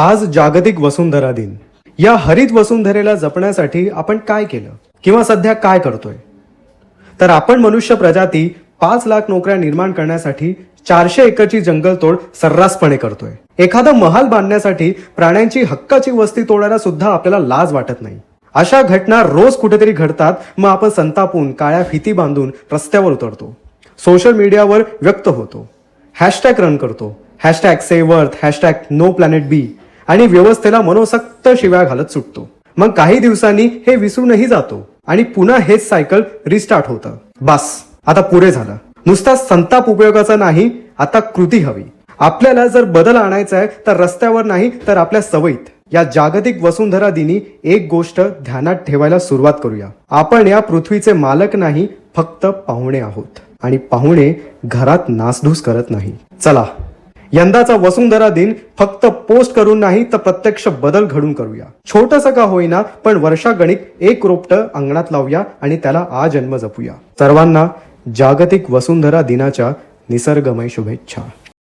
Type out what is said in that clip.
आज जागतिक वसुंधरा दिन. या हरित वसुंधरेला जपण्यासाठी आपण काय केलं? किंवा सध्या काय करतोय? तर आपण मनुष्य प्रजाती पाच लाख नोकऱ्या निर्माण करण्यासाठी चारशे एकरची जंगलतोड सर्रासपणे करतोय. एखादा महाल बांधण्यासाठी प्राण्यांची हक्काची वस्ती तोडायला सुद्धा आपल्याला लाज वाटत नाही. अशा घटना रोज कुठेतरी घडतात मग आपण संतापून काळ्या फिती बांधून रस्त्यावर उतरतो. सोशल मीडियावर व्यक्त होतो. हॅशटॅग रन करतो. Hashtag save earth hashtag no planet B. आणि व्यवस्थेला मनोसक्त शिव्या घालत सुटतो. मग काही दिवसांनी हे विसरूनही जातो आणि पुन्हा हेच सायकल रिस्टार्ट होतं. बस आता पुरे झालं. नुसता संताप उपयोगाचा नाही आता कृती हवी. आपल्याला जर बदल आणायचा आहे तर रस्त्यावर नाही तर आपल्या सवयीत. या जागतिक वसुंधरा दिनी एक गोष्ट ध्यानात ठेवायला सुरुवात करूया. आपण या पृथ्वीचे मालक नाही फक्त पाहुणे आहोत. आणि पाहुणे घरात नासधूस करत नाही. चला यंदाचा वसुंधरा दिन फक्त पोस्ट करून नाही तर प्रत्यक्ष बदल घडून करूया. छोटस का होईना पण वर्षागणिक एक रोपट अंगणात लावूया आणि त्याला आजन्म जपूया. सर्वांना जागतिक वसुंधरा दिनाच्या निसर्गमय शुभेच्छा.